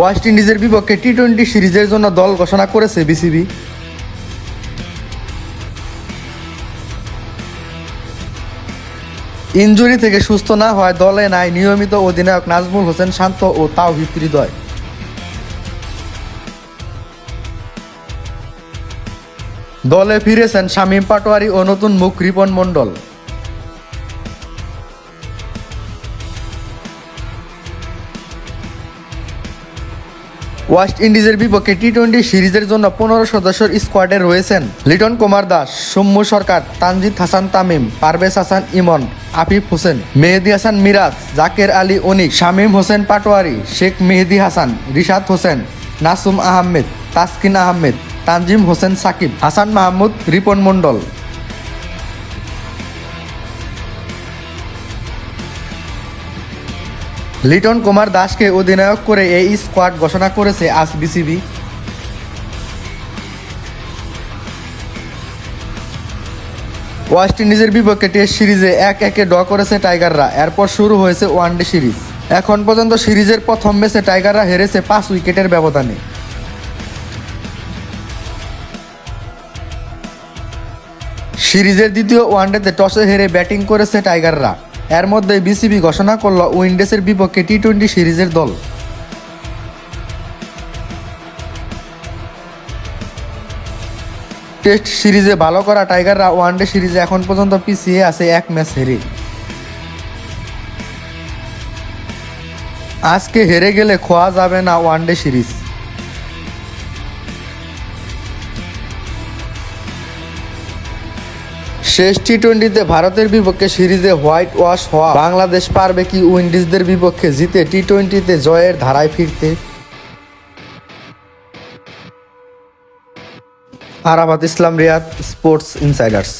West ইন্ডিজের বিপক্ষে T twenty সিরিজের জন্য দল ঘোষণা করেছে বিসিবি। ইনজুরি থেকে সুস্থ না হয় দলে নাই নিয়মিত অধিনায়ক নাজমুল হোসেন শান্ত ও তাওহিদ হৃদয়। দলে ফিরেছেন শামীম পাটোয়ারি ও নতুন মুখ রিপন মণ্ডল। ওয়েস্ট ইন্ডিজের বিপক্ষে টি টোয়েন্টি সিরিজের জন্য পনেরো সদস্যের স্কোয়াডে রয়েছেন লিটন কুমার দাস, সৌম্য সরকার, তানজিদ হাসান তামিম, পারভেজ হাসান ইমন, আফিফ হোসেন, মেহেদি হাসান মিরাজ, জাকের আলী অনিক, শামীম হোসেন পাটোয়ারি, শেখ মেহেদি হাসান, রিশাদ হোসেন, নাসুম আহমেদ, তাসকিন আহমেদ, তানজিম হোসেন সাকিব, হাসান মাহমুদ, রিপন মণ্ডল। লিটন কুমার দাসকে অধিনায়ক করে এই স্কোয়াড ঘোষণা করেছে আজ বিসিবি। ওয়েস্ট ইন্ডিজের বিপক্ষে টেস্ট সিরিজে এক একে ড করেছে টাইগাররা। এরপর শুরু হয়েছে ওয়ানডে সিরিজ। এখন পর্যন্ত সিরিজের প্রথম ম্যাচে টাইগাররা হেরেছে পাঁচ উইকেটের ব্যবধানে। সিরিজের দ্বিতীয় ওয়ানডেতে টসে হেরে ব্যাটিং করেছে টাইগাররা। এর মধ্যে বিসিবি ঘোষণা করল উইন্ডিজের বিপক্ষে টি টোয়েন্টি সিরিজের দল। টেস্ট সিরিজে ভালো করা টাইগাররা ওয়ানডে সিরিজে এখন পর্যন্ত পিছিয়ে আছে এক ম্যাচ হেরে। আজকে হেরে গেলে খোয়া যাবে না ওয়ানডে সিরিজ। শেষ টি টোয়েন্টিতে ভারতের বিপক্ষে সিরিজে হোয়াইট ওয়াশ হওয়া বাংলাদেশ পারবে কি উইন্ডিজদের বিপক্ষে জিতে টি টোয়েন্টিতে জয়ের ধারায় ফিরতে? Arafat Islam, Riyad, sports insiders.